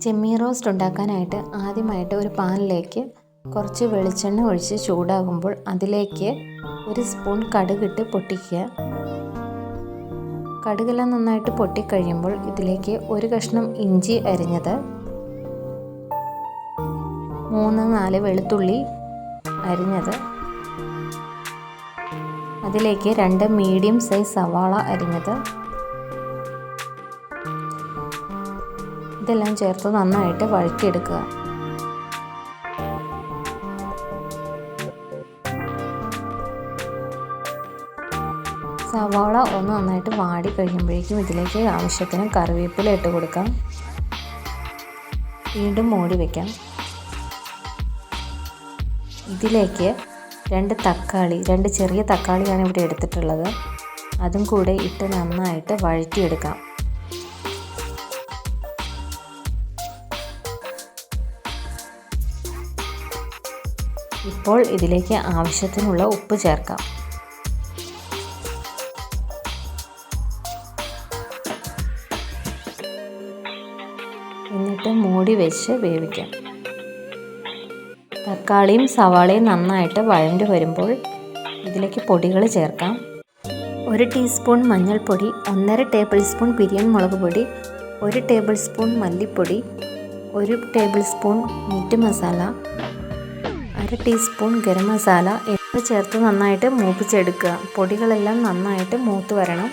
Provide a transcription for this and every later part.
ചെമ്മീൻ roast ഉണ്ടാക്കാനായിട്ട് ആദ്യമായിട്ട് ഒരു പാനിലേക്ക് കുറച്ച് വെളിച്ചെണ്ണ ഒഴിച്ച് ചൂടാകുമ്പോൾ അതിലേക്ക് ഒരു സ്പൂൺ കടുകിട്ട് പൊട്ടിക്കുക. കടുകെല്ലാം നന്നായിട്ട് പൊട്ടിക്കഴിയുമ്പോൾ ഇതിലേക്ക് ഒരു കഷ്ണം ഇഞ്ചി അരിഞ്ഞത് മൂന്ന് നാല് വെളുത്തുള്ളി അരിഞ്ഞത് അതിലേക്ക് രണ്ട് മീഡിയം സൈസ് സവാള അരിഞ്ഞത് ഇതെല്ലാം ചേർത്ത് നന്നായിട്ട് വഴറ്റിയെടുക്കുക. സവാള ഒന്ന് നന്നായിട്ട് വാടി കഴിയുമ്പോഴേക്കും ഇതിലേക്ക് ആവശ്യത്തിന് കറിവേപ്പില ഇട്ട് കൊടുക്കാം. വീണ്ടും മൂടി വയ്ക്കാം ഇതിലേക്ക് രണ്ട് തക്കാളി രണ്ട് ചെറിയ തക്കാളിയാണ് ഇവിടെ എടുത്തിട്ടുള്ളത്. അതും കൂടെ ഇട്ട് നന്നായിട്ട് വഴറ്റിയെടുക്കാം. ഇപ്പോൾ ഇതിലേക്ക് ആവശ്യത്തിനുള്ള ഉപ്പ് ചേർക്കാം. എന്നിട്ട് മൂടി വെച്ച് വേവിക്കാം. തക്കാളിയും സവാളയും നന്നായിട്ട് വഴണ്ട് വരുമ്പോൾ ഇതിലേക്ക് പൊടികൾ ചേർക്കാം. ഒരു ടീസ്പൂൺ മഞ്ഞൾപ്പൊടി ഒന്നര ടേബിൾ സ്പൂൺ ബിരിയാണി മുളക് പൊടി ഒരു ടേബിൾ സ്പൂൺ മല്ലിപ്പൊടി ഒരു ടേബിൾ സ്പൂൺ മീറ്റ് മസാല അര ടീസ്പൂൺ ഗരം മസാല എന്നിവ ചേർത്ത് നന്നായിട്ട് മൂപ്പിച്ചെടുക്കുക. പൊടികളെല്ലാം നന്നായിട്ട് മൂത്ത് വരണം.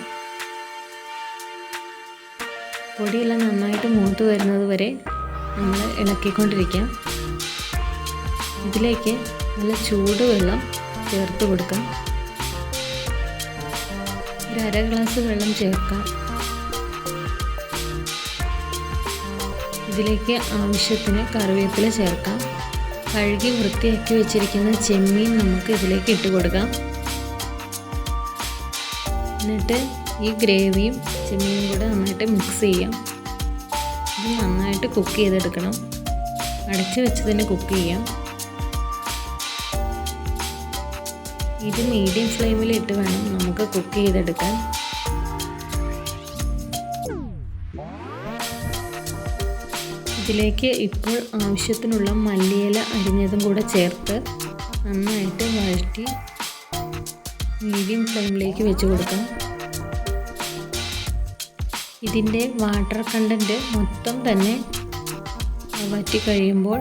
പൊടിയെല്ലാം നന്നായിട്ട് മൂത്ത് വരുന്നത് വരെ നമ്മൾ ഇളക്കിക്കൊണ്ടിരിക്കാം. ഇതിലേക്ക് നല്ല ചൂടുവെള്ളം ചേർത്ത് കൊടുക്കാം. ഒരു അര ഗ്ലാസ് വെള്ളം ചേർക്കാം. ഇതിലേക്ക് ആവശ്യത്തിന് കറിവേപ്പില ചേർക്കാം. കഴുകി വൃത്തിയാക്കി വെച്ചിരിക്കുന്ന ചെമ്മീൻ നമുക്ക് ഇതിലേക്ക് ഇട്ട് കൊടുക്കാം. എന്നിട്ട് ഈ ഗ്രേവിയും ചെമ്മീനും കൂടെ നന്നായിട്ട് മിക്സ് ചെയ്യാം. ഇത് നന്നായിട്ട് കുക്ക് ചെയ്തെടുക്കണം. അടച്ച് വെച്ച് തന്നെ കുക്ക് ചെയ്യാം. ഇത് മീഡിയം ഫ്ലെയിമിൽ ഇട്ട് വേണം നമുക്ക് കുക്ക് ചെയ്തെടുക്കാൻ. ഇതിലേക്ക് ഇപ്പോൾ ആവശ്യത്തിനുള്ള മല്ലിയില അരിഞ്ഞതും കൂടെ ചേർത്ത് നന്നായിട്ട് വഴറ്റി മീഡിയം ഫ്ലെയിമിലേക്ക് വെച്ച് കൊടുക്കാം. ഇതിന്റെ വാട്ടർ കണ്ടന്റ് മൊത്തം തന്നെ വറ്റി കഴിയുമ്പോൾ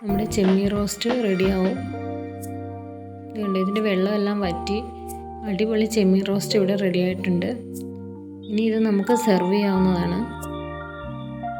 നമ്മുടെ ചെമ്മീൻ റോസ്റ്റ് റെഡിയാവും. ഇതുകൊണ്ട് ഇതിന്റെ വെള്ളമെല്ലാം വറ്റി അടിപൊളി ചെമ്മീൻ റോസ്റ്റ് ഇവിടെ റെഡി ആയിട്ടുണ്ട് ഇനി ഇത് നമുക്ക് സെർവ് ചെയ്യാവുന്നതാണ്.